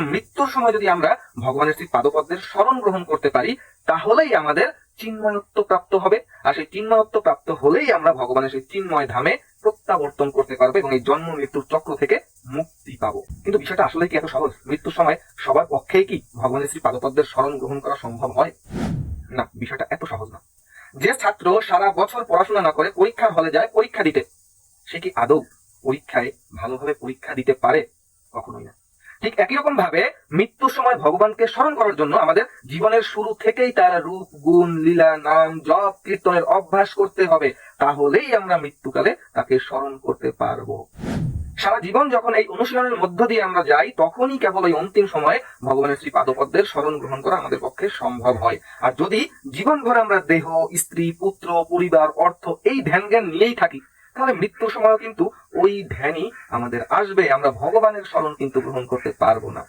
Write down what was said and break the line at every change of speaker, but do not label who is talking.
মৃত্যুর সময় যদি আমরা ভগবানের শ্রী পাদপদ্মের স্মরণ গ্রহণ করতে পারি, তাহলেই আমাদের চিন্ময়ত্ব প্রাপ্ত হবে। আর সেই চিন্ময়ত্ব প্রাপ্ত হলেই আমরা ভগবানের সেই চিন্ময় ধামে প্রত্যাবর্তন করতে পারব এবং এই জন্ম মৃত্যুর চক্র থেকে মুক্তি পাবো। কিন্তু বিষয়টা আসলে কি এত সহজ? মৃত্যুর সময় সবার পক্ষেই কি ভগবানের শ্রী পাদপদ্মের স্মরণ গ্রহণ করা সম্ভব হয়? না, বিষয়টা এত সহজ না। যে ছাত্র সারা বছর পড়াশোনা না করে পরীক্ষার হলে যায় পরীক্ষা দিতে, সে কি আদৌ পরীক্ষায় ভালোভাবে পরীক্ষা দিতে পারে? কখনোই না। ঠিক একই রকম ভাবে মৃত্যুর সময় ভগবানকে স্মরণ করার জন্য আমাদের জীবনের শুরু থেকেই তার রূপ, গুণ, লীলা, নাম, জপ, কীর্তনের অভ্যাস করতে হবে। তাহলেই আমরা মৃত্যুকালে তাকে স্মরণ করতে পারব। সারা জীবন যখন এই অনুশীলনের মধ্য দিয়ে আমরা যাই, তখনই কেবল ওই অন্তিম সময়ে ভগবানের শ্রী পাদপদ্মের স্মরণ গ্রহণ করা আমাদের পক্ষে সম্ভব হয়। আর যদি জীবনভর আমরা দেহ, স্ত্রী, পুত্র, পরিবার, অর্থ এই ধ্যান জ্ঞান নিয়েই থাকি, তাহলে মৃত্যুর সময়ও কিন্তু ওই ধ্যানই আমাদের আসবে আমরা ভগবানের স্মরণ কিন্তু গ্রহণ করতে পারব না।